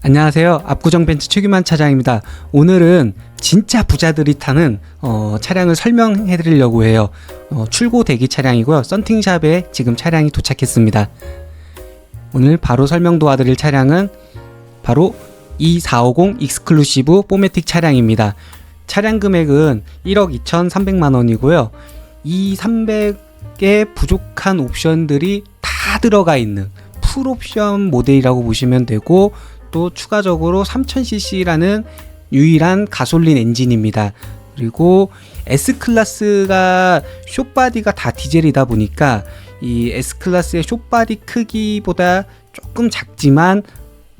안녕하세요. 압구정 벤츠 최규만 차장입니다. 오늘은 진짜 부자들이 타는 어, 차량을 설명해 드리려고 해요. 어, 출고 대기 차량이고요. 썬팅샵에 지금 차량이 도착했습니다. 오늘 바로 설명 도와드릴 차량은 바로 E450 익스클루시브 포매틱 차량입니다. 차량 금액은 1억 2,300만 원이고요. 이 300의 부족한 옵션들이 다 들어가 있는 풀옵션 모델이라고 보시면 되고 또 추가적으로 3000cc라는 유일한 가솔린 엔진입니다. 그리고 S클래스가 숏바디가 다 디젤이다 보니까 이 S클래스의 숏바디 크기보다 조금 작지만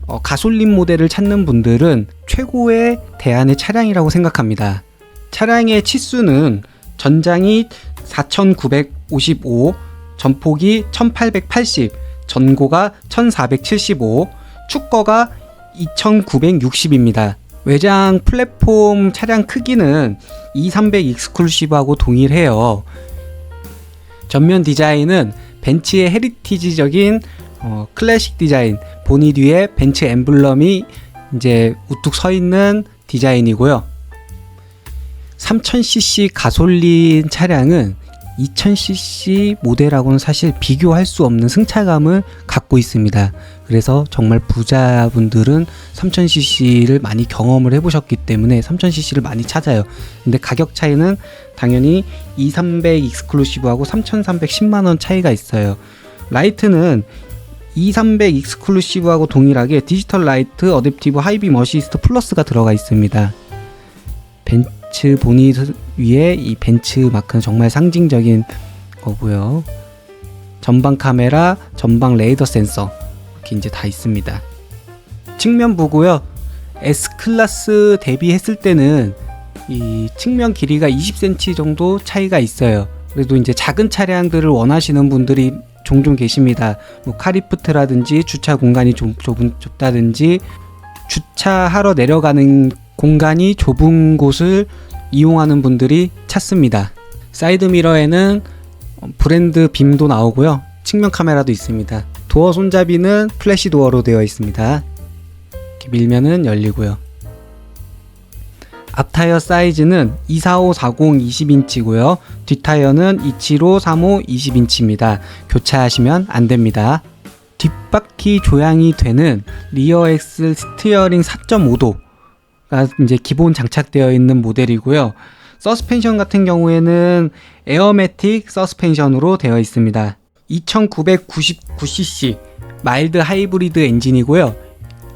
어, 가솔린 모델을 찾는 분들은 최고의 대안의 차량이라고 생각합니다. 차량의 치수는 전장이 4955, 전폭이 1880, 전고가 1475, 축거가 2960입니다. 외장 플랫폼 차량 크기는 E300 익스클루시브하고 동일해요. 전면 디자인은 벤츠의 헤리티지적인 어, 클래식 디자인, 보니 뒤에 벤츠 엠블럼이 이제 우뚝 서 있는 디자인이고요. 3000cc 가솔린 차량은 2000cc 모델하고는 사실 비교할 수 없는 승차감을 갖고 있습니다. 그래서 정말 부자분들은 3000cc를 많이 경험을 해보셨기 때문에 3000cc를 많이 찾아요. 근데 가격 차이는 당연히 2300 익스클루시브하고 3310만원 차이가 있어요. 라이트는 2300 익스클루시브하고 동일하게 디지털 라이트 어댑티브 하이빔 어시스트 플러스가 들어가 있습니다. 벤 츠 보닛 위에 이 벤츠 마크는 정말 상징적인 거고요. 전방 카메라, 전방 레이더 센서 이렇게 이제 다 있습니다. 측면 보고요. S 클래스 대비했을 때는 이 측면 길이가 20cm 정도 차이가 있어요. 그래도 이제 작은 차량들을 원하시는 분들이 종종 계십니다. 뭐 카리프트라든지 주차 공간이 좀 좁은 좁다든지 주차하러 내려가는 공간이 좁은 곳을 이용하는 분들이 찾습니다. 사이드 미러에는 브랜드 빔도 나오고요. 측면 카메라도 있습니다. 도어 손잡이는 플래시 도어로 되어 있습니다. 밀면은 열리고요. 앞 타이어 사이즈는 24540 20인치고요. 뒷 타이어는 27535 20인치입니다. 교차하시면 안 됩니다. 뒷바퀴 조향이 되는 리어 엑셀 스티어링 4.5도가 이제 기본 장착되어 있는 모델이고요. 서스펜션 같은 경우에는 에어매틱 서스펜션으로 되어 있습니다. 2999cc 마일드 하이브리드 엔진이고요.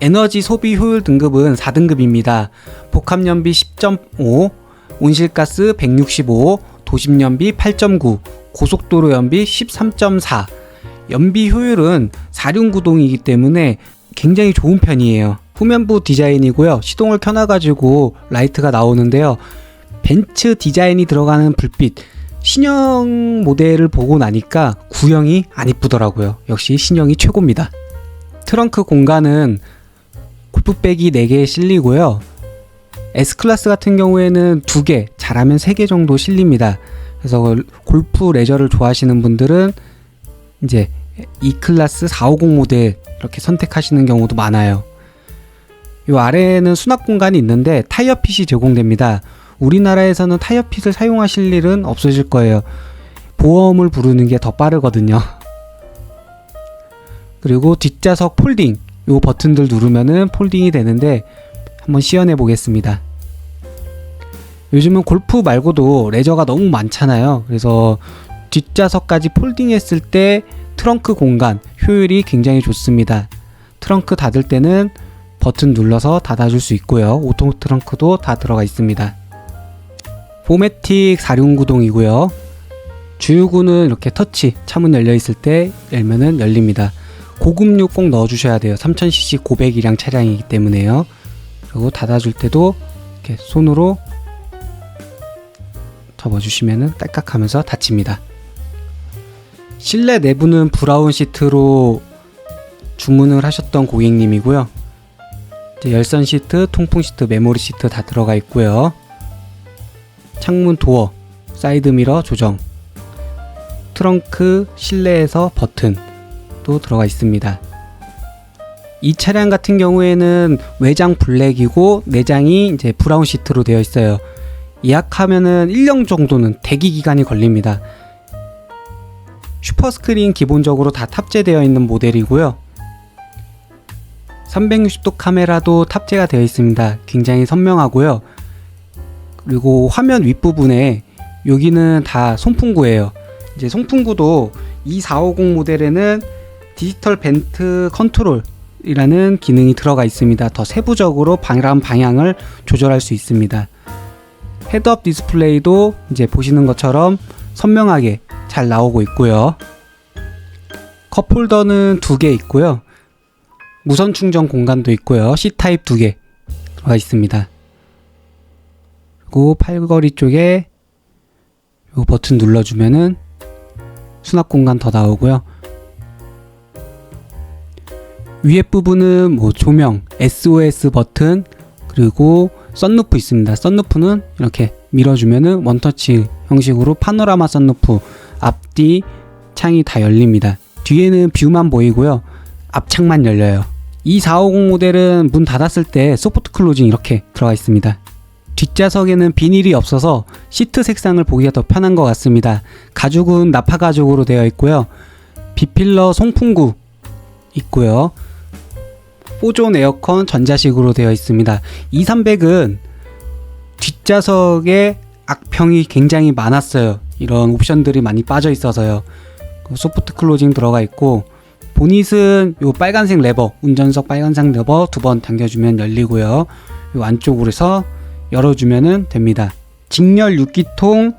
에너지 소비 효율 등급은 4등급입니다. 복합 연비 10.5, 온실가스 165, 도심 연비 8.9, 고속도로 연비 13.4. 연비 효율은 4륜 구동이기 때문에 굉장히 좋은 편이에요. 후면부 디자인이고요. 시동을 켜놔가지고 라이트가 나오는데요. 벤츠 디자인이 들어가는 불빛. 신형 모델을 보고 나니까 구형이 안 이쁘더라고요. 역시 신형이 최고입니다. 트렁크 공간은 골프백이 4개 실리고요. S클래스 같은 경우에는 2개, 잘하면 3개 정도 실립니다. 그래서 골프 레저를 좋아하시는 분들은 이제 E클래스 450 모델 이렇게 선택하시는 경우도 많아요. 이 아래에는 수납 공간이 있는데 타이어 핏이 제공됩니다. 우리나라에서는 타이어 핏을 사용하실 일은 없으실 거예요. 보험을 부르는 게 더 빠르거든요. 그리고 뒷좌석 폴딩 요 버튼들 누르면은 폴딩이 되는데 한번 시연해 보겠습니다. 요즘은 골프 말고도 레저가 너무 많잖아요. 그래서 뒷좌석까지 폴딩했을 때 트렁크 공간 효율이 굉장히 좋습니다. 트렁크 닫을 때는 버튼 눌러서 닫아줄 수 있고요. 오토 트렁크도 다 들어가 있습니다. 포매틱 4륜구동이고요. 주유구는 이렇게 터치 차문 열려 있을 때 열면은 열립니다. 고급류 꼭 넣어주셔야 돼요. 3000cc 고배기량 차량이기 때문에요. 그리고 닫아줄 때도 이렇게 손으로 접어주시면은 딸깍하면서 닫힙니다. 실내 내부는 브라운 시트로 주문을 하셨던 고객님이고요. 열선 시트, 통풍 시트, 메모리 시트 다 들어가 있고요. 창문 도어, 사이드 미러 조정, 트렁크 실내에서 버튼 또 들어가 있습니다. 이 차량 같은 경우에는 외장 블랙이고 내장이 이제 브라운 시트로 되어 있어요. 예약하면은 1년 정도는 대기 기간이 걸립니다. 슈퍼스크린 기본적으로 다 탑재되어 있는 모델이고요. 360도 카메라도 탑재가 되어 있습니다. 굉장히 선명하고요. 그리고 화면 윗부분에 여기는 다 송풍구예요. 이제 송풍구도 2450 모델에는 디지털 벤트 컨트롤이라는 기능이 들어가 있습니다. 더 세부적으로 바람 방향을 조절할 수 있습니다. 헤드업 디스플레이도 이제 보시는 것처럼 선명하게 잘 나오고 있고요. 컵홀더는 두 개 있고요. 무선 충전 공간도 있고요. C 타입 두 개 들어가 있습니다. 그리고 팔걸이 쪽에 이 버튼 눌러주면은 수납 공간 더 나오고요. 위에 부분은 뭐 조명, SOS 버튼, 그리고 썬루프 있습니다. 썬루프는 이렇게 밀어주면은 원터치 형식으로 파노라마 썬루프 앞뒤 창이 다 열립니다. 뒤에는 뷰만 보이고요. 앞창만 열려요. 이450 모델은 문 닫았을 때 소프트 클로징 이렇게 들어가 있습니다. 뒷좌석에는 비닐이 없어서 시트 색상을 보기가 더 편한 것 같습니다. 가죽은 나파 가죽으로 되어 있고요. 비필러 송풍구 있고요. 4존 에어컨 전자식으로 되어 있습니다. 2300은 뒷좌석에 악평이 굉장히 많았어요. 이런 옵션들이 많이 빠져 있어서요. 그 소프트 클로징 들어가 있고 보닛은 요 빨간색 레버 운전석 빨간색 레버 두 번 당겨주면 열리고요. 요 안쪽으로 해서 열어주면은 됩니다. 직렬 6기통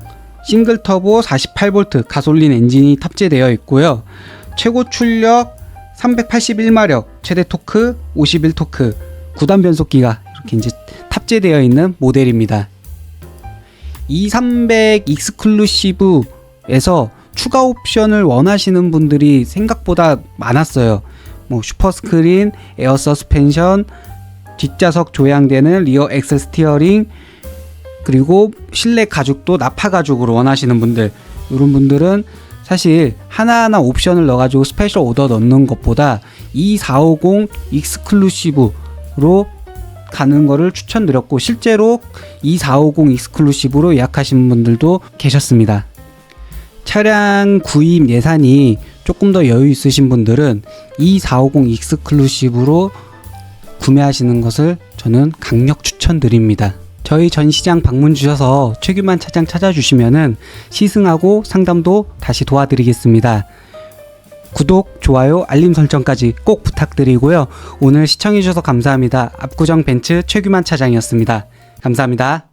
싱글 터보 48V 가솔린 엔진이 탑재되어 있고요. 최고 출력 381마력, 최대 토크 51토크, 9단 변속기가 이렇게 이제 탑재되어 있는 모델입니다. 2300 익스클루시브에서 추가 옵션을 원하시는 분들이 생각보다 많았어요. 뭐 슈퍼 스크린, 에어 서스펜션, 뒷좌석 조향되는 리어 엑셀 스티어링, 그리고 실내 가죽도 나파 가죽으로 원하시는 분들, 이런 분들은 사실 하나하나 옵션을 넣어가지고 스페셜 오더 넣는 것보다 2450 익스클루시브로 가는 거를 추천드렸고 실제로 2450 익스클루시브로 예약하신 분들도 계셨습니다. 차량 구입 예산이 조금 더 여유 있으신 분들은 2450 익스클루시브로 구매하시는 것을 저는 강력 추천드립니다. 저희 전시장 방문 주셔서 최규만 차장 찾아주시면은 시승하고 상담도 다시 도와드리겠습니다. 구독, 좋아요, 알림 설정까지 꼭 부탁드리고요. 오늘 시청해주셔서 감사합니다. 압구정 벤츠 최규만 차장이었습니다. 감사합니다.